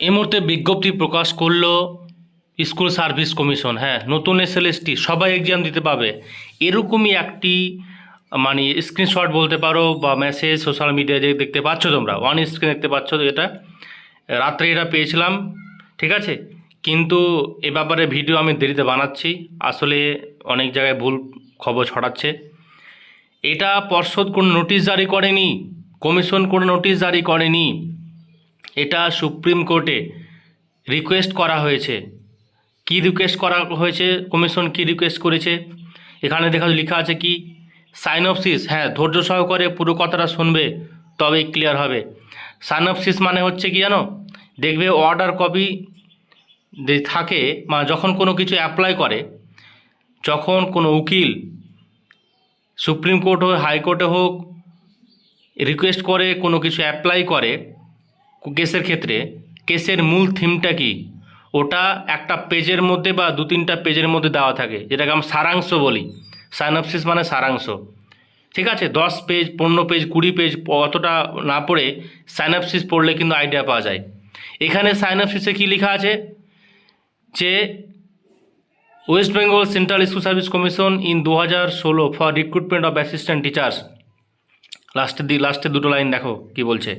এই মুহূর্তে বিজ্ঞপ্তি প্রকাশ করল স্কুল সার্ভিস কমিশন হ্যাঁ নতুন এসএলএসটি সবাই এক্সাম দিতে পাবে এরকমই একটি মানে স্ক্রিনশট বলতে পারো বা মেসেজ সোশ্যাল মিডিয়ায় যে দেখতে পাচ্ছ তোমরা। ওয়ান স্ক্রিন দেখতে পাচ্ছ এটা। রাত্রে এটা পেয়েছিলাম, ঠিক আছে? কিন্তু এ ব্যাপারে ভিডিও আমি দেরিতে বানাচ্ছি। আসলে অনেক জায়গায় ভুল খবর ছড়াচ্ছে। এটা পর্ষদ কোনো নোটিশ জারি করেনি কমিশন কোনো নোটিশ জারি করেনি। এটা সুপ্রিম কোর্টে রিকোয়েস্ট করা হয়েছে। কি রিকোয়েস্ট করা হয়েছে? কমিশন কি রিকোয়েস্ট করেছে? এখানে দেখা লেখা আছে কি সাইনপসিস হ্যাঁ ধৈর্য সহকারে পুরো কথাটা শুনবে, তবেই ক্লিয়ার হবে। সাইনপসিস মানে হচ্ছে কি জানো? দেখবে অর্ডার কপি থাকে বা যখন কোনো কিছু অ্যাপ্লাই করে, যখন কোনো উকিল সুপ্রিম কোর্ট হোক, হাইকোর্টে হোক রিকোয়েস্ট করে কোনো কিছু অ্যাপ্লাই করে কেসের ক্ষেত্রে কেসের মূল থিমটা কি? ওটা একটা পেজের মধ্যে বা দু তিনটা পেজের মধ্যে দেওয়া থাকে, যেটাকে আমরা সারাংশ বলি। সাইনপসিস মানে সারাংশ। ঠিক আছে, দশ পেজ, পনেরো পেজ, কুড়ি পেজ, অতটা না পড়ে সাইনপসিস পড়লে কিন্তু আইডিয়া পাওয়া যায়। এখানে সাইনপসিসে কী লেখা আছে? যে West Bengal Central School Service Commission in দু হাজার ষোলো for recruitment of assistant teachers লাস্টের দি লাস্টে দুটো লাইন দেখো কি বলছে।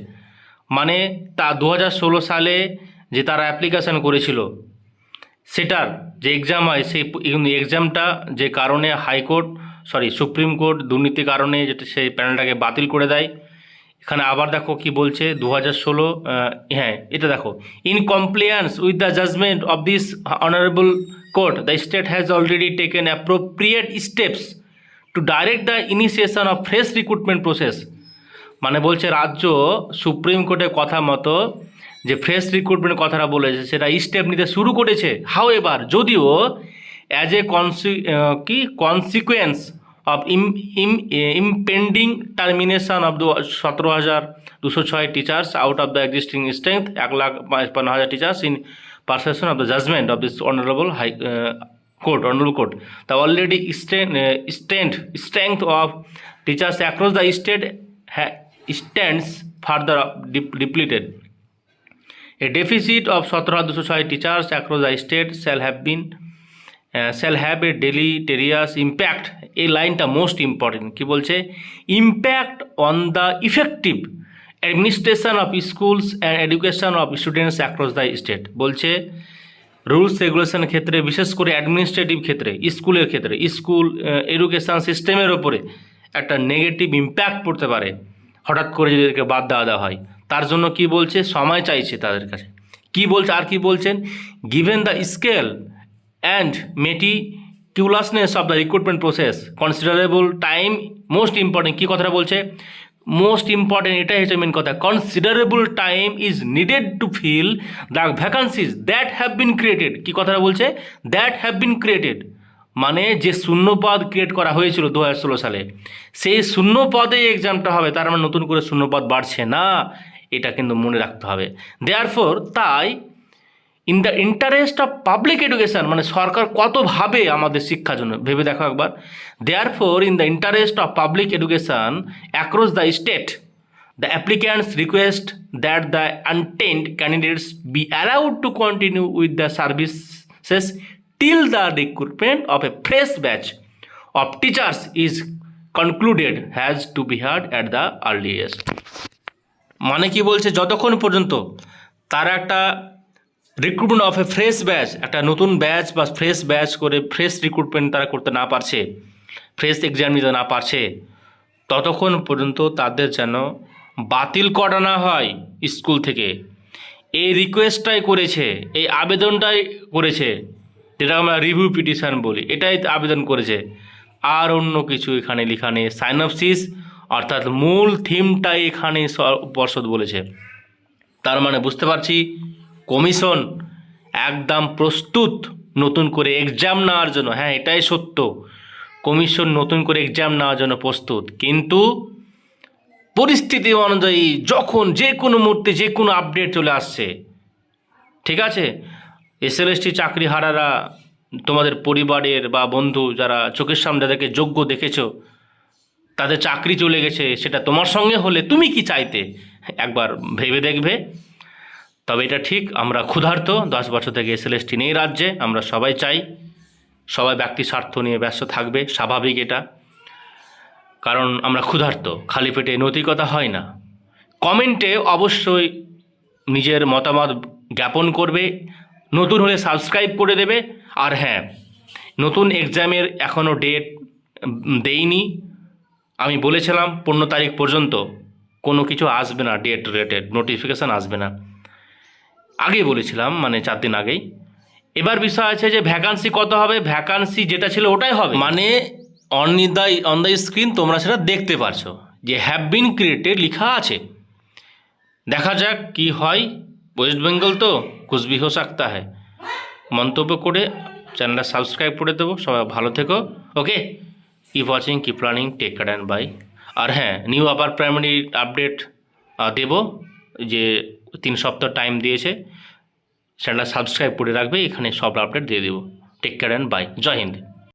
মানে তা দু হাজার ষোলো সালে যে তারা অ্যাপ্লিকেশান করেছিল, সেটার যে এক্সাম হয়, সেই এক্সামটা যে কারণে হাইকোর্ট সরি সুপ্রিম কোর্ট দুর্নীতির কারণে যেটা সেই প্যানেলটাকে বাতিল করে দেয়। এখানে আবার দেখো কি বলছে দু হাজার ষোলো হ্যাঁ এটা দেখো। In compliance with the judgment of this honourable court the state has already taken appropriate steps to direct the initiation of fresh recruitment process মানে বলছে রাজ্য সুপ্রিম কোর্টের কথা মতো যে ফ্রেশ রিক্রুটমেন্ট কথাটা বলেছে, সেটা স্টেপ নিতে শুরু করেছে। হাও এবার? যদিও অ্যাজ এ কনসি কি? কনসিকুয়েন্স অফ ইম ইম ইমপেন্ডিং টার্মিনেশন অফ দু সতেরো হাজার দুশো ছয় teachers out of the existing strength এক লাখ পাঁচপান্ন হাজার teachers in perception of the judgment of this honourable high court honourable court the already strength strength of teachers across the state stands further depleted. A deficit of 17,206 teachers across the state shall have been uh, shall a a deleterious impact. এই লাইনটা most important কী বলছে? Impact on the effective administration of schools and education of students across the state বলছে rules রেগুলেশনের ক্ষেত্রে বিশেষ করে administrative ক্ষেত্রে স্কুলের ক্ষেত্রে স্কুল এডুকেশন সিস্টেমের ওপরে একটা নেগেটিভ ইম্প্যাক্ট পড়তে পারে। হঠাৎ করে যদি এদেরকে বাদ দেওয়া দেওয়া হয়, তার জন্য কি বলছে? সময় চাইছে তাদের কাছে। কি বলছে? আর কি বলছেন? Given the scale and meticulousness of the recruitment process considerable time most important কী কথাটা বলছে? মোস্ট ইম্পর্টেন্ট এটাই হচ্ছে মেন কথা। Considerable time is needed to fill the vacancies that have been created কী কথাটা বলছে? দ্যাট হ্যাভ বিন ক্রিয়েটেড মানে যে শূন্যপদ ক্রিয়েট করা হয়েছিল দু হাজার ষোলো সালে, সেই শূন্যপদে এক্সামটা হবে, তার মানে নতুন করে শূন্যপদ বাড়ছে না, এটা কিন্তু মনে রাখতে হবে। দেয়ার ফোর তাই in the interest of public education মানে সরকার কত ভাবে আমাদের শিক্ষার জন্য, ভেবে দেখো একবার। Therefore in the interest of public education across the state the applicants request that the untainted candidates be allowed to continue with the services till the recruitment of a fresh batch of teachers is concluded has to be heard at the earliest. মানে কি বলছে? যতক্ষণ পর্যন্ত তারা একটা recruitment of a fresh batch একটা নতুন batch বা ফ্রেশ ব্যাচ করে ফ্রেশ রিক্রুটমেন্ট তারা করতে না পারছে ফ্রেশ এক্সাম নিতে না পারছে, ততক্ষণ পর্যন্ত তাদের যেন বাতিল করা না হয় স্কুল থেকে। এই রিকোয়েস্টটাই করেছে, এই আবেদনটাই করেছে। যেটা আমরা রিভিউ পিটিশন বলি, এটাই আবেদন করেছে। আর অন্য কিছু এখানে লেখা নেই সাইনপসিস অর্থাৎ মূল থিমটাই এখানে পর্ষদ বলেছে। তার মানে বুঝতে পারছি কমিশন একদম প্রস্তুত নতুন করে এক্সাম নেওয়ার জন্য। হ্যাঁ এটাই সত্য। কমিশন নতুন করে এক্সাম নেওয়ার জন্য প্রস্তুত। কিন্তু পরিস্থিতি অনুযায়ী যখন যে কোনো মুহূর্তে যে কোনো আপডেট চলে আসছে, ঠিক আছে? এসএলএসটি চাকরি হারারা তোমাদের পরিবারের বা বন্ধু যারা চোখের সামনে যাদেরকে যোগ্য দেখেছ, তাদের চাকরি চলে গেছে, সেটা তোমার সঙ্গে হলে তুমি কি চাইতে? একবার ভেবে দেখবে। তবে এটা ঠিক, আমরা ক্ষুধার্ত, দশ বছর থেকে এসএলএসটি নেই রাজ্যে, আমরা সবাই চাই। সবাই ব্যক্তি স্বার্থ নিয়ে ব্যস্ত থাকবে, স্বাভাবিক এটা। কারণ আমরা ক্ষুধার্ত, খালি পেটে নৈতিকতা হয় না। কমেন্টে অবশ্যই নিজের মতামত জ্ঞাপন করবে নতুন হলে সাবস্ক্রাইব করে দেবে। আর হ্যাঁ নতুন এক্সামের এখনও ডেট দেইনি। আমি বলেছিলাম পনেরো তারিখ পর্যন্ত কোনো কিছু আসবে না ডেট রিলেটেড, নোটিফিকেশান আসবে না। আগেই বলেছিলাম মানে চার দিন আগেই। এবার বিষয় আছে যে ভ্যাকান্সি কত হবে? ভ্যাকান্সি যেটা ছিল ওটাই হবে। মানে on the on the screen তোমরা সেটা দেখতে পারছ যে হ্যাভ বিন ক্রিয়েটেড লেখা আছে। দেখা যাক কি হয়। ওয়েস্ট বেঙ্গল তো কুছ ভি সাকতা মন্তব্য করে চ্যানেলটা সাবস্ক্রাইব করে দেবো। সবাই ভালো থেকো। Okay keep watching keep planning take care and bye আর হ্যাঁ নিউ আপার প্রাইমারি আপডেট দেব। যে তিন সপ্তাহ টাইম দিয়েছে। চ্যানেলটা সাবস্ক্রাইব করে রাখবে। এখানে সব আপডেট দিয়ে দেবো। টেক কেয়ার অ্যান্ড বাই জয় হিন্দ।